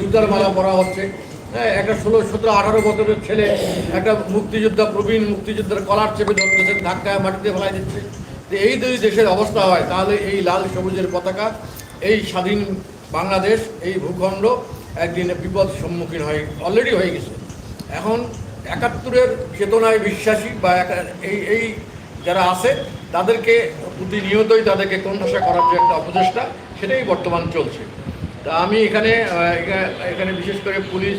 জুতার মালা পরা হচ্ছে। হ্যাঁ একটা ষোলো, সতেরো, আঠারো বছরের ছেলে, একটা মুক্তিযোদ্ধা, প্রবীণ মুক্তিযোদ্ধার কলার চেপে ধরতেছে ধাক্কায় মাটিতে ফেলাই দিচ্ছে। তো এই যদি দেশের অবস্থা হয়, তাহলে এই লাল সবুজের পতাকা, এই স্বাধীন বাংলাদেশ, এই ভূখণ্ড একদিন বিপদ সম্মুখীন হয়ে অলরেডি হয়ে গেছে। এখন একাত্তরের চেতনায় বিশ্বাসী বা এই এই যারা আছে, তাদেরকে প্রতিনিয়তই তাদেরকে কণ্ঠাসা করার যে একটা অপচেষ্টা, সেটাই বর্তমান চলছে। তা আমি এখানে এখানে বিশেষ করে পুলিশ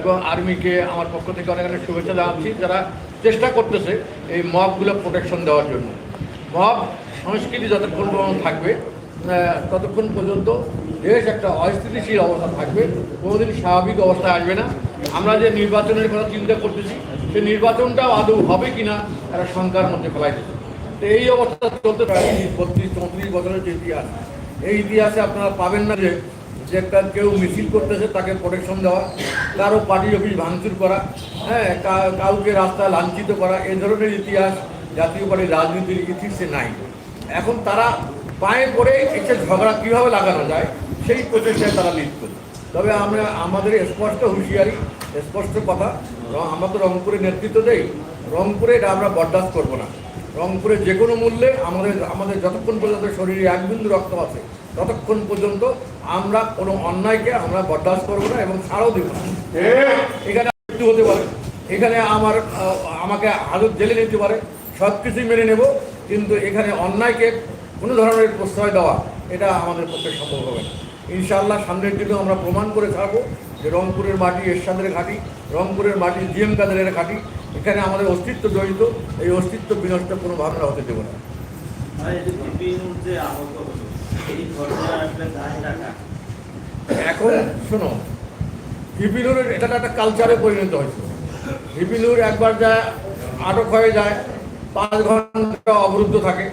এবং আর্মিকে আমার পক্ষ থেকে অনেক অনেক শুভেচ্ছা জানাচ্ছি যারা চেষ্টা করতেছে এই মবগুলো প্রোটেকশন দেওয়ার জন্য। মব সংস্কৃতি যতক্ষণ পর্যন্ত থাকবে ততক্ষণ পর্যন্ত দেশ একটা অস্থিতিশীল অবস্থা থাকবে, কোনোদিন স্বাভাবিক অবস্থায় আসবে না। আমরা যে নির্বাচনের কথা চিন্তা করতেছি, সেই নির্বাচনটাও আদৌ হবে কিনা একটা শঙ্কার মধ্যে ফেলাই দিচ্ছে তো এই অবস্থা চলতে পারে বত্রিশ, চৌত্রিশ বছরের যে ইতিহাস এই ইতিহাসে আপনারা পাবেন না যে যে একটা কেউ মিছিল করতেছে, তাকে প্রোটেকশন দেওয়া, কারও পার্টি অফিস ভাঙচুর করা হ্যাঁ কাউকে রাস্তায় লাঞ্ছিত করা এই ধরনের ইতিহাস জাতীয় পার্টির রাজনীতির ইতিহাসে নাই। এখন তারা পায়ে পড়ে একটা ঝগড়া কীভাবে লাগানো যায়, সেই প্রচেষ্টায় তারা লিপ্ত তবে আমরা, আমাদের স্পষ্ট হুঁশিয়ারি, স্পষ্ট কথা তো রংপুরে নেতৃত্ব দেই, রংপুরে এটা আমরা বরদাস্ত করব না। রংপুরে যে কোনো মূল্যে আমাদের আমাদের যতক্ষণ পর্যন্ত শরীরে এক বিন্দু রক্ত আছে ততক্ষণ পর্যন্ত আমরা কোনো অন্যায়কে আমরা বরদাস্ত করব না এবং ছাড়ও দেবো না। এখানে মৃত্যু হতে পারে। এখানে আমার আমাকে হাজত জেলে নিতে পারে। সব কিছুই মেনে নেব কিন্তু এখানে অন্যায়কে কোনো ধরনের প্রশ্রয় দেওয়া এটা আমাদের পক্ষে সম্ভব হবে না। ইনশাআল্লাহ সামনের দিনে আমরা প্রমাণ করে থাকব যে রংপুরের মাটি এরশাদের ঘাঁটি রংপুরের মাটি জিএম কাদের ঘাঁটি এখানে আমাদের অস্তিত্ব জড়িত। এই অস্তিত্ব বিনষ্ট কোনো ভাবনা হতে দেবো না। এখন শোনো হিপিনুরের এটা একটা কালচারে পরিণত হয়েছে। হিপিনুর একবার যা আটক হয়ে যায় পাঁচ ঘণ্টা অবরুদ্ধ থাকে।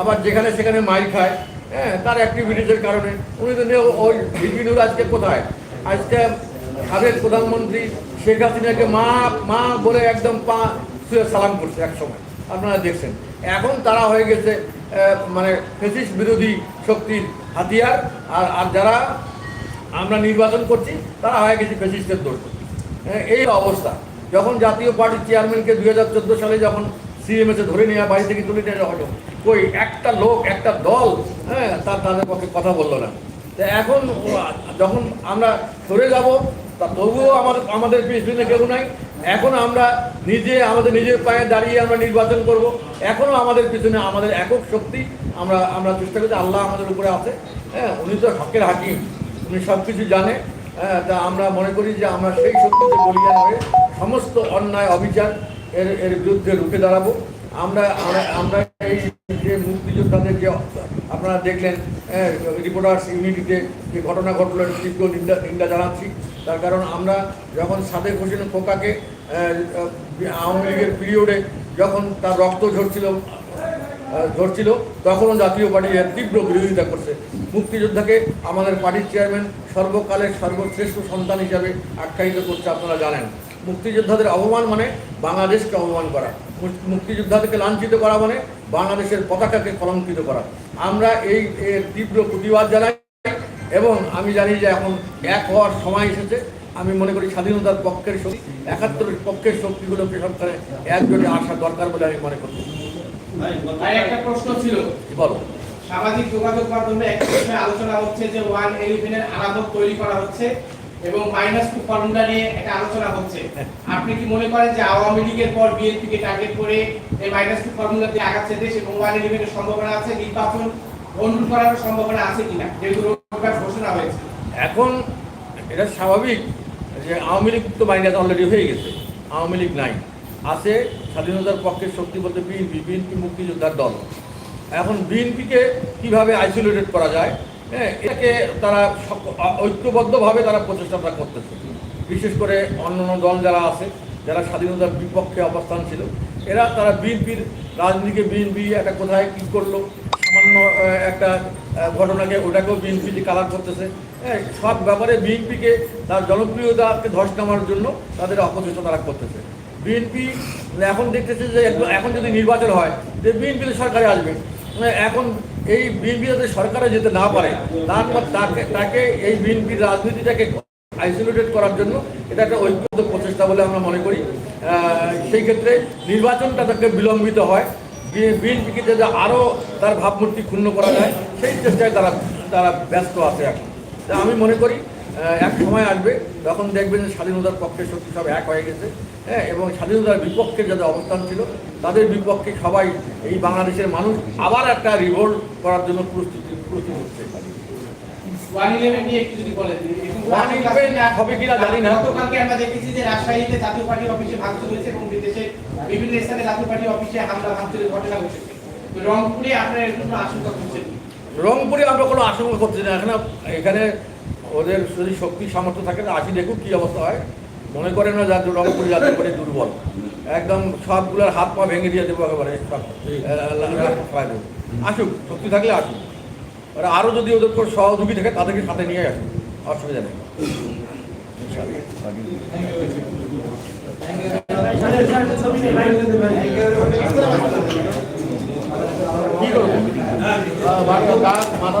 আবার যেখানে সেখানে মাইর খায়। হ্যাঁ তার অ্যাক্টিভিটিসের কারণে। উনি তো ওই হিপিনুর আজকে কোথায়? আজকে সাবেক প্রধানমন্ত্রী শেখ হাসিনাকে মা মা বলে একদম পা শুয়ে সালাম করছে এক সময় আপনারা দেখছেন। এখন তারা হয়ে গেছে মানে ফেসিস বিরোধী শক্তির হাতিয়ার। আর আর যারা আমরা নির্বাচন করছি তারা হয়ে গেছে ফেসিস্টের হ্যাঁ, এই অবস্থা। যখন জাতীয় পার্টির চেয়ারম্যানকে দুই হাজার চোদ্দ সালে যখন সিএমএসে ধরে নেওয়া বাড়ি থেকে তুলে নিয়ে যাওয়া হলো কই একটা লোক একটা দল হ্যাঁ তার তাদের পক্ষে কথা বলল না। তো এখন যখন আমরা সরে যাব তা তবুও আমাদের আমাদের পিছনে কেউ নাই। এখন আমরা নিজে আমাদের নিজের পায়ে দাঁড়িয়ে আমরা নির্বাচন করব। এখনও আমাদের পিছনে আমাদের একক শক্তি। আমরা আমরা চেষ্টা করছি আল্লাহ আমাদের উপরে আছে। হ্যাঁ উনি তো হকের হাকিম। উনি সব কিছু জানে। হ্যাঁ, তা আমরা মনে করি যে আমরা সেই শক্তিতে বলিয়ান হয়ে সমস্ত অন্যায় অবিচার এর এর বিরুদ্ধে রুখে দাঁড়াবো। আমরা, আমরা- এই যে মুক্তিযোদ্ধাদের যে আপনারা দেখলেন রিপোর্টার্স ইউনিটিতে যে ঘটনা ঘটলো তীব্র নিন্দা নিন্দা জানাচ্ছি। তার কারণ আমরা যখন সাদেক হোসেন খোকাকে আওয়ামী লীগের পিরিয়ডে যখন তার রক্ত ঝরছিল ধরছিল তখনও জাতীয় পার্টি তীব্র বিরোধিতা করছে। মুক্তিযোদ্ধাকে আমাদের পার্টির চেয়ারম্যান সর্বকালের সর্বশ্রেষ্ঠ সন্তান হিসাবে আখ্যায়িত করছে, আপনারা জানেন। মুক্তিযোদ্ধাদের অপমান মানে বাংলাদেশকে অপমান করা। মুক্তিযোদ্ধাদেরকে লাঞ্ছিত করা মানে বাংলাদেশের পতাকাকে কলঙ্কিত করা। আমরা এই এর তীব্র প্রতিবাদ জানাই এবং আমি জানি যে এখন এক হওয়ার সময় এসেছে। আমি মনে করি স্বাধীনতার পক্ষের শক্তি একাত্তরের পক্ষের শক্তিগুলোকে সরকারে একজোটে আসা দরকার বলে আমি মনে করি। একটা প্রশ্ন ছিল। কি বলো? সামাজিক যোগাযোগ মাধ্যমে বিষয়ে আলোচনা হচ্ছে যে ওয়ান ইলেভেনের আলাদক তৈরি করা হচ্ছে। এবং মাইনাস টু ফর্মুলা নিয়ে একটা আলোচনা হচ্ছে। আপনি কি মনে করেন যে আওয়ামী লীগের পর বিএনপি কে টার্গেট করে এই মাইনাস টু ফর্মুলা দিয়ে আগাচ্ছে দেশ এবং ওয়ান ইলেভেনের সম্ভাবনা আছে? নির্বাচন বন্ধ করার সম্ভাবনা আছে কিনা? রোববার ঘোষণা হয়েছে। এখন এটা স্বাভাবিক যে আওয়ামী লীগ তো মাইনাস অলরেডি হয়ে গেছে। আওয়ামী লীগ নাই। আছে স্বাধীনতার পক্ষের শক্তি বলতে বিএনপি বিএনপি মুক্তিযোদ্ধার দল। এখন বিএনপিকে কীভাবে আইসোলেটেড করা যায়? হ্যাঁ এটাকে তারা ঐক্যবদ্ধভাবে তারা প্রচেষ্টাটা করতেছে। বিশেষ করে অন্যান্য দল যারা আছে, যারা স্বাধীনতার বিপক্ষে অবস্থান ছিল, এরা তারা বিএনপির রাজনীতিকে বিএনপি একটা কোথায় কী করল, সামান্য একটা ঘটনাকে ওটাকেও বিএনপি কালার করতেছে হ্যাঁ সব ব্যাপারে বিএনপিকে তার জনপ্রিয়তাকে ধস নামার জন্য তাদের অপচেষ্টা তারা করতেছে। বিএনপি এখন দেখতেছে যে, এখন যদি নির্বাচন হয়, যে বিএনপি সরকারে আসবে এখন এই বিএনপি যাতে সরকারে যেতে না পারে তার তাকে তাকে এই বিএনপির রাজনীতিটাকে আইসোলেটেড করার জন্য এটা একটা ঐক্যবদ্ধ প্রচেষ্টা বলে আমরা মনে করি। সেই ক্ষেত্রে নির্বাচনটা তাকে বিলম্বিত হয়। বিএনপিকে যাতে আরও তার ভাবমূর্তি ক্ষুণ্ণ করা যায়, সেই চেষ্টায় তারা তারা ব্যস্ত আছে এখন। আমি মনে করি এক সময় আসবে তখন দেখবেন যে স্বাধীনতার পক্ষে শক্তি সব এক হয়ে গেছে হ্যাঁ এবং স্বাধীনতার বিপক্ষে যাদের অবস্থান ছিল তাদের বিপক্ষে সবাই এই বাংলাদেশের মানুষ আবার একটা রিভোল্ট করার জন্য প্রস্তুতি প্রস্তুত হচ্ছে। ওয়ান ইলেভেন নিয়ে একটু যদি বলেন 111 হবে কিনা জানি না। গতকালকে আমরা দেখেছি যে রাজশাহীতে জাতীয় পার্টি অফিসে ভাঙচুর হয়েছে এবং বিদেশে বিভিন্ন স্থানে জাতীয় পার্টি অফিসে হামলা ভাঙচুরের ঘটনা ঘটেছে। রংপুরে আপনার এর জন্য আশঙ্কা করছেন? রংপুরে আমরা কোনো আশঙ্কা করছি না। এখানে এখানে ওদের যদি শক্তি সামর্থ্য থাকে না আসি দেখুক কী অবস্থা হয়। মনে করে না যাতে রংপুর যাতে করে দুর্বল। একদম সবগুলোর হাত পা ভেঙে দিয়ে দেবো একেবারে। আসুক, শক্তি থাকলে আসুক। ওরা আরও যদি ওদের কোনো সহযোগী থাকে, তাদেরকে সাথে নিয়ে আসুক। অসুবিধা নেই। কি করব আহ, মাথা